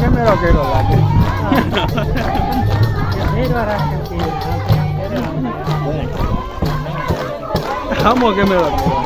કેમેરો કર્યો લાગે. હામો કેમેરો કર્યો.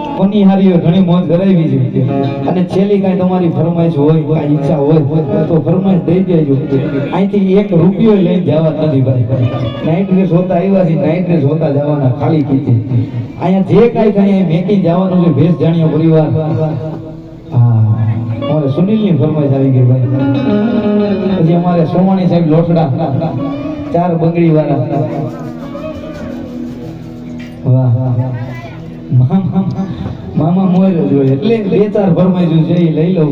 કોની હારીઓ ઘણી મોજ કરાવી છે. અને છેલ્લી કાંઈ તમારી ફરમાઈશ હોય, કાંઈ ઈચ્છા હોય, તો ફરમાઈશ દઈ દેજો. અહીંથી એક રૂપિયો લઈને જવા નથી ભાઈ. નાઇટ ડ્રેસ હોતા આવ્યા છે નાઇટ ડ્રેસ હોતા જવાના ખાલી કીધી અહીંયા જે કાંઈ કાંઈ મેકી જવાનું છે, ભેસ જાણ્યો પરિવાર. હા, અમારે સુનિલની ફરમાઈશ આવી ગઈ ભાઈ. પછી અમારે સોમાણી સાહેબ લોટડા ચાર બંગડી વાળા વાહ મામા મામા મોર્યો જ એટલે બે ચાર ફરમાઈશ છે એ લઈ લઉં.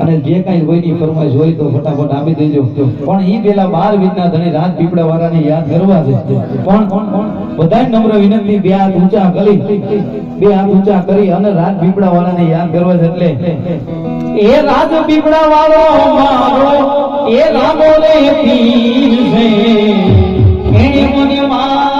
અને જે કાંઈ કોઈની ફરમાઈશ હોય તો ફટાફટ આપી દેજો. પણ એ પેલા બાર વિધના ધણી રાત પીપળા વાળાને યાદ કરવા છે. પણ બધા નમ્ર વિનંતી, બે હાથ ઊંચા કરી. બે હાથ ઊંચા કરી અને રાત પીપળા વાળાને યાદ કરવા છે એટલે એ રાજ પીપળા વાળો મારો એ રામો રે પીર એની મને માયા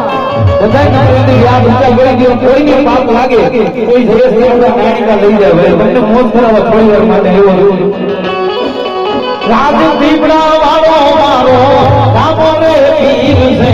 બધાય બે હાથ ઊંચા કરી લાગે. કોઈ લઈ જાય મોજ કરાવવા થોડી વાર માટે એવો રાજ પીપળા વાળો મારો રામો રે પીર છે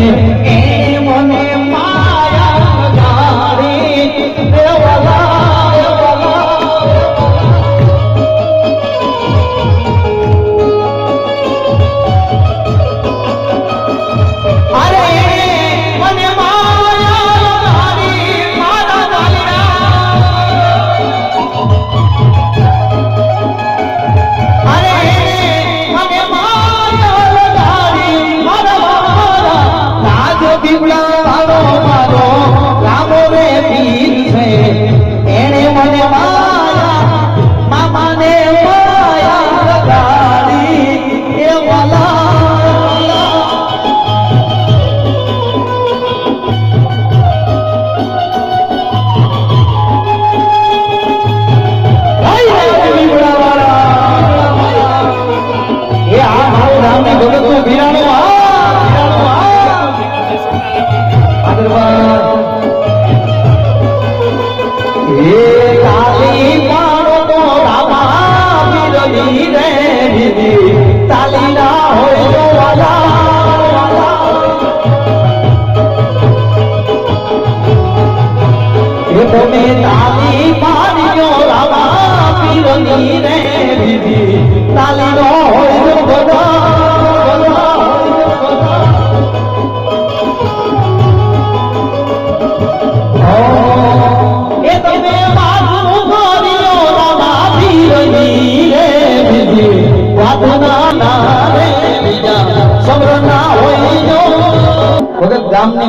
રે દીદી તાલી નો હોય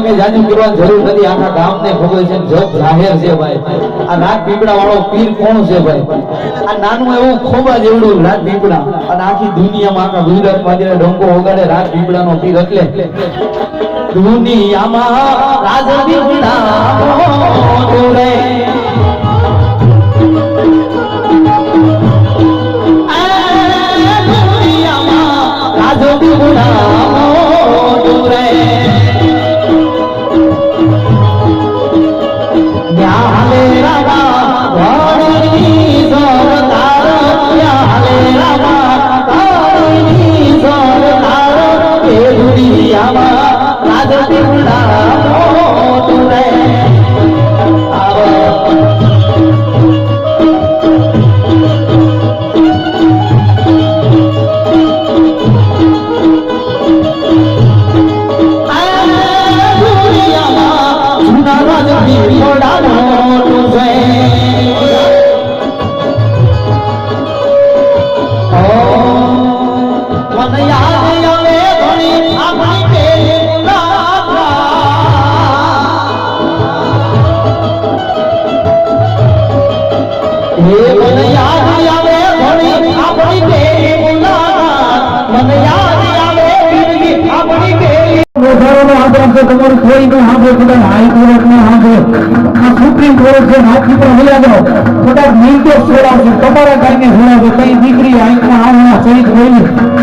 કરવાની જરૂર નથી. આખા ગામને ખબર છે જાહેર છે ભાઈ. આ રાત પીપળા વાળો પીર કોણ છે ભાઈ? આ નાનું એવું ખોબા જેવડું રાજ પીપળા અને આખી દુનિયામાં આખા ગુજરાતમાં જ્યારે ડંકો વગાડે રાત પીપળાનો પીર એટલે. દુનિયામાં રાજ પીપળા છોડાવશે તમારા કારણે છોડાવશે કઈ દીકરી આંખમાં આવના સહિત હોય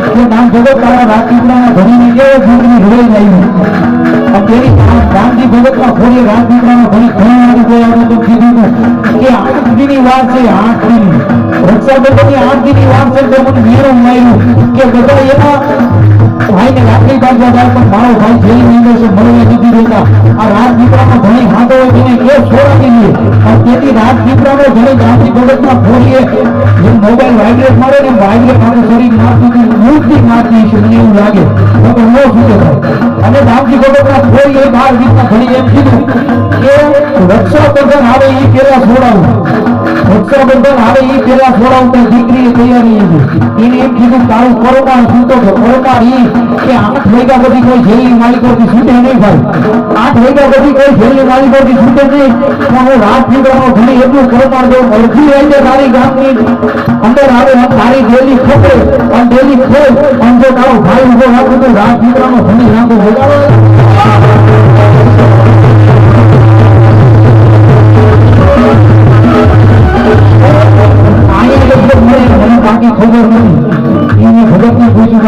કે નામ ભગત તારા રાજપીપળાના ધણીને કેવો દીકરી રોઈ જાય પેલી રામજી ભગતમાં ખોલી રાજપીપળામાં ઘણી ઘણી વાર કોઈ આવ્યું તો કીધું કે આઠ દીની વાત છે આઠ દીની રક્ષાબંધનની આઠ દીની વાત છે, તો મને મેળું માર્યું કે બધા એમાં ભાઈને લાકડી બાંધવા જાય પણ મારો ભાઈ જેલની અંદર છે, મળવા નથી દેતા. આ રાત દીપડામાં ઘણી હાથો હોય તેને એ છોડાવી દે. અને તેથી રાત દીપડાનો ઘણી ગાંધી ભગતમાં ફોડીએ જે મોબાઈલ વાઇબ્રેટ મારે ને વાઇબ્રેટ મારું શરીર મારતું મૂર્તિ મારતી છે મને એવું લાગે. તો ન સૂચે થાય અને રામજી ભગતના ફોડી એ બાર દીપડા ઘણી એમ કીધું કે રક્ષાબંધન આવે એ પેલા છોડાવું. રક્ષાબંધન આવે એ પેલા માલિકોથી છૂટે નહીં ભાઈ. આઠ વાગ્યા પછી કોઈ છૂટે પણ હું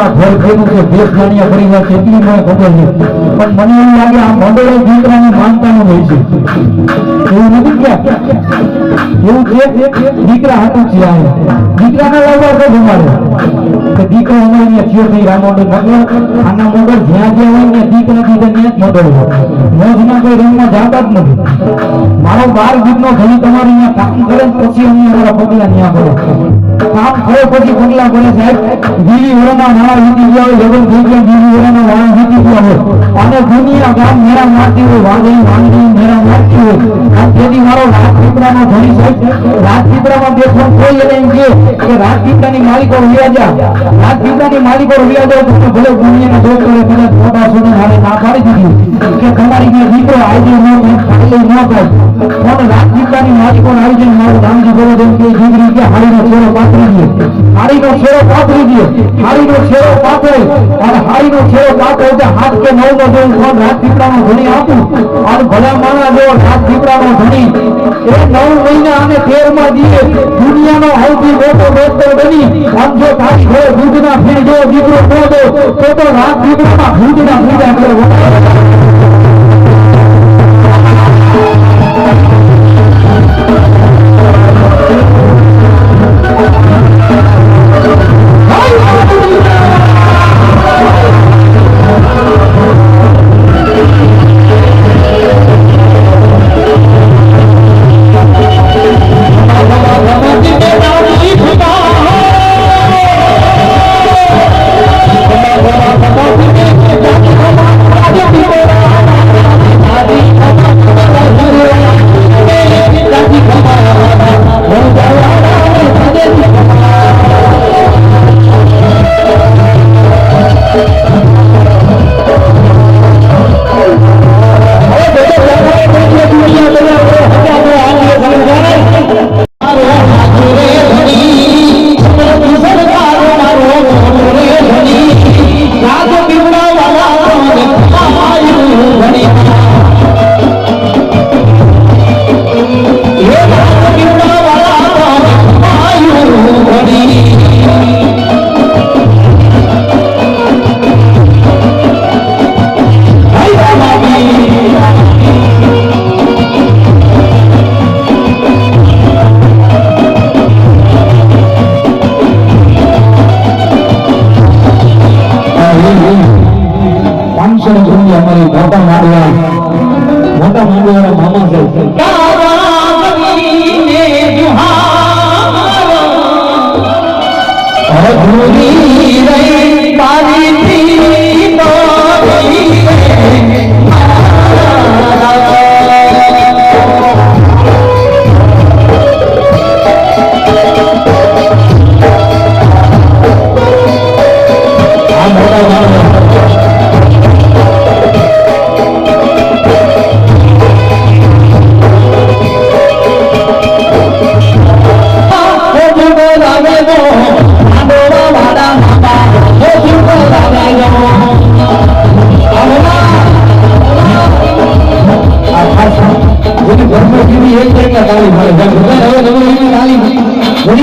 આ ઘર ભેગું છે પરિવાર છે એટલી મને ખબર નથી. પણ મને એમ લાગે આ મંડળે દીકરાને માનતાનું હોય છે. એવું નથી એવું છે દીકરા હાથું છે દીકરાના લાવવા તો જમાડે. કે દીકરો અમારે ત્યાં થયો થઈ રામોડે મગર આના મગર જ્યાં જ્યાં હોય ત્યાં દીકરા દીકરા ત્યાં જ મગર હોય. મોજના કોઈ રંગમાં જાતા જ નથી. મારો બાર ગીતનો ઘણી તમારી અહીંયા કામ કરે પછી અમે અમારા પગલા ત્યાં કરો કરે પછી પગલા રાજપીપળાની માલિકો વ્યા જા. રાજપીપળાની માલિકો વ્યા જાવ તો ભલે દુનિયાના ડોક્ટરે ભલે મોટા સુધી હારે ના કે તમારી જે દીકરો આજે ન પણ રાજપીપળાની પણ આવી જઈને મારું નામજી બોલો જેમ કે દીકરી કે હાડીનો છેડો પાથરી દે હાડીનો છેડો પાથરી દે હાડીનો છેડો પાથરે અને હાડીનો છેડો પાથરે એટલે હાથ કે નવ નો જેવું ફળ રાજપીપળાનો ધણી આપું? અને ભલા માણા જેવો રાજપીપળાનો ધણી. એ નવ મહિના અને તેરમાં દીએ દુનિયાનો સૌથી મોટો ડોક્ટર બની. આમ જો તારી ઘરે દૂધના ફીણ જેવો દીકરો દો, તો તો રાજપીપળામાં દૂધના ફીડા કરે Oh,